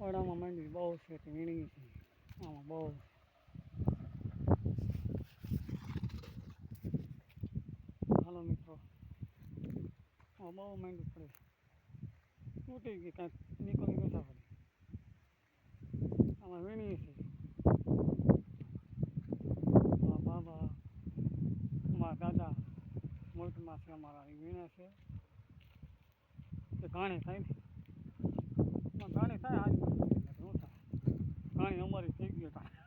આડામાં માંડી બહુ છે વીણી છે, આમાં બહુ હાલો મિત્રો, આમાં બહુ માંડવી પડે તૂટી ગઈ કાંઈક, નીકળી બેઠા પડે. આમાં વીણી છે. આ બાબા અમારા દાદા, મોટમાં છે અમારા વીણે છે. તે ઘાણી થાય ને. એમાં ઘાણી થાય હારી શું થાય ઘાણી અમારી થઈ ગઈ કાંઈ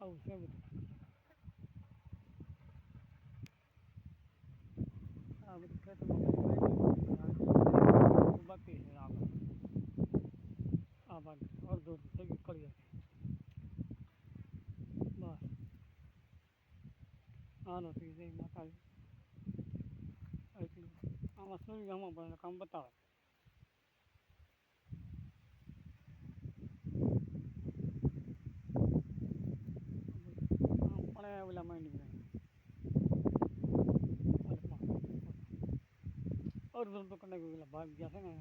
આવું છે બધું આ બધું ખેતરમાં બાકી છે આગળ આ ભાગ અડધો થઈ ગયું કરી બસ હાલો થઈ જય માતાજી એટલું આમાં સૂર્યમાં પણ કામ બતાવે. પણ ઓલા માંડી ગયા અડધું તો કદાચ ઓલા ભાગ ગયા છે ને